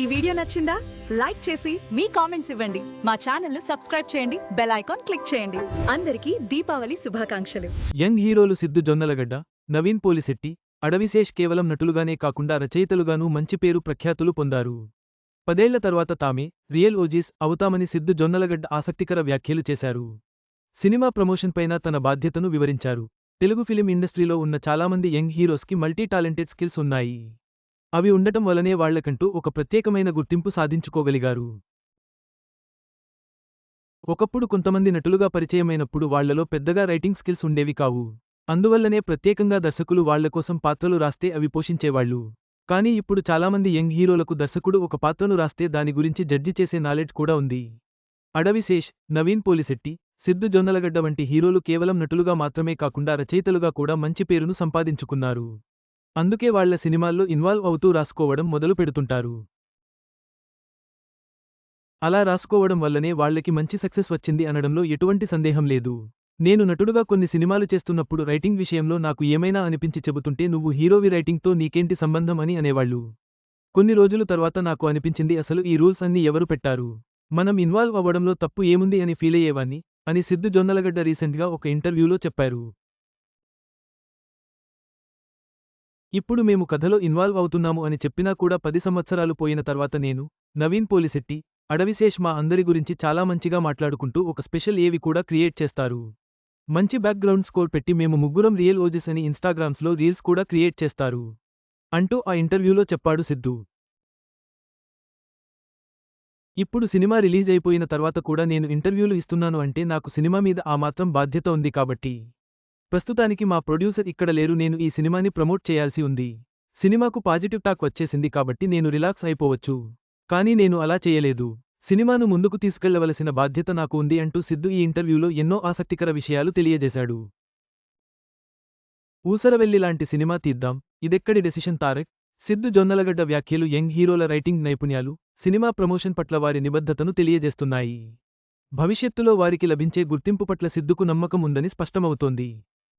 ఈ వీడియో నచ్చిందా? లైక్ చేసి మీ కామెంట్స్ ఇవ్వండి. మా ఛానల్ను సబ్స్క్రైబ్ చేయండి. బెల్ ఐకాన్ క్లిక్ చేయండి. అందరికీ దీపావళి శుభాకాంక్షలు. యంగ్ హీరోలు సిద్ధు జొన్నలగడ్డ నవీన్ పోలిశెట్టి అడవిశేష్ కేవలం నటులుగానే కాకుండా రచయితలుగానూ మంచి పేరు ప్రఖ్యాతులు పొందారు. పదేళ్ళ తర్వాత తామే రియల్ ఓజీస్ అవుతామని సిద్ధు జొన్నలగడ్డ ఆసక్తికర వ్యాఖ్యలు చేశారు. సినిమా ప్రమోషన్ పైన తన బాధ్యతను వివరించారు. తెలుగు ఫిలిం ఇండస్ట్రీలో ఉన్న చాలామంది యంగ్ హీరోస్కి మల్టీ టాలెంటెడ్ స్కిల్స్ ఉన్నాయి. అవి ఉండటం వలనే వాళ్ళకంటూ ఒక ప్రత్యేకమైన గుర్తింపు సాధించుకోగలిగారు. ఒకప్పుడు కొంతమంది నటులుగా పరిచయమైనప్పుడు వాళ్ళలో పెద్దగా రైటింగ్ స్కిల్స్ ఉండేవి కావు. అందువల్లనే ప్రత్యేకంగా దర్శకులు వాళ్ళకోసం పాత్రలు రాస్తే అవి పోషించేవాళ్ళు. కానీ ఇప్పుడు చాలామంది యంగ్ హీరోలకు దర్శకుడు ఒక పాత్రను రాస్తే దాని గురించి జడ్జి చేసే నాలెడ్జ్ కూడా ఉంది. అడవిశేష్ నవీన్ పోలిశెట్టి సిద్ధు జొన్నలగడ్డ వంటి హీరోలు కేవలం నటులుగా మాత్రమే కాకుండా రచయితలుగా కూడా మంచి పేరును సంపాదించుకున్నారు. అందుకే వాళ్ళ సినిమాల్లో ఇన్వాల్వ్ అవుతూ రాసుకోవడం మొదలు పెడుతుంటారు. అలా రాసుకోవడం వల్లనే వాళ్ళకి మంచి సక్సెస్ వచ్చింది అనడంలో ఎటువంటి సందేహం లేదు. నేను నటుడుగా కొన్ని సినిమాలు చేస్తున్నప్పుడు రైటింగ్ విషయంలో నాకు ఏమైనా అనిపించి చెబుతుంటే నువ్వు హీరోవి రైటింగ్తో నీకేంటి సంబంధం అని అనేవాళ్ళు. కొన్ని రోజుల తర్వాత నాకు అనిపించింది అసలు ఈ రూల్స్ అన్నీ ఎవరు పెట్టారు? మనం ఇన్వాల్వ్ అవ్వడంలో తప్పు ఏముంది అని ఫీలయ్యేవాన్ని అని సిద్ధు జొన్నలగడ్డ రీసెంట్గా ఒక ఇంటర్వ్యూలో చెప్పారు. ఇప్పుడు మేము కథలో ఇన్వాల్వ్ అవుతున్నాము అని చెప్పినా కూడా పది సంవత్సరాలు పోయిన తర్వాత నేను నవీన్ పోలిశెట్టి అడవిశేష్ మా అందరి గురించి చాలా మంచిగా మాట్లాడుకుంటూ ఒక స్పెషల్ ఏవి కూడా క్రియేట్ చేస్తారు. మంచి బ్యాక్గ్రౌండ్ స్కోర్ పెట్టి మేము ముగ్గురం రియల్ ఓజెస్ అని ఇన్స్టాగ్రామ్స్లో రీల్స్ కూడా క్రియేట్ చేస్తారు. అంటూ ఆ ఇంటర్వ్యూలో చెప్పాడు సిద్ధు. ఇప్పుడు సినిమా రిలీజ్ అయిపోయిన తర్వాత కూడా నేను ఇంటర్వ్యూలు ఇస్తున్నాను అంటే నాకు సినిమా మీద ఆ మాత్రం బాధ్యత ఉంది కాబట్టి. ప్రస్తుతానికి మా ప్రొడ్యూసర్ ఇక్కడ లేరు నేను ఈ సినిమాని ప్రమోట్ చేయాల్సి ఉంది. సినిమాకు పాజిటివ్ టాక్ వచ్చేసింది కాబట్టి నేను రిలాక్స్ అయిపోవచ్చు. కానీ నేను అలా చేయలేదు. సినిమాను ముందుకు తీసుకెళ్ళవలసిన బాధ్యత నాకు ఉంది అంటూ సిద్ధు ఈ ఇంటర్వ్యూలో ఎన్నో ఆసక్తికర విషయాలు తెలియజేశాడు. ఊసరవెల్లి లాంటి సినిమా తీద్దాం. ఇదెక్కడి డెసిషన్ తారక్? సిద్ధు జొన్నలగడ్డ వ్యాఖ్యలు యంగ్ హీరోల రైటింగ్ నైపుణ్యాలు సినిమా ప్రమోషన్ పట్ల వారి నిబద్ధతను తెలియజేస్తున్నాయి. భవిష్యత్తులో వారికి లభించే గుర్తింపు పట్ల సిద్ధుకు నమ్మకం ఉందని స్పష్టమవుతోంది.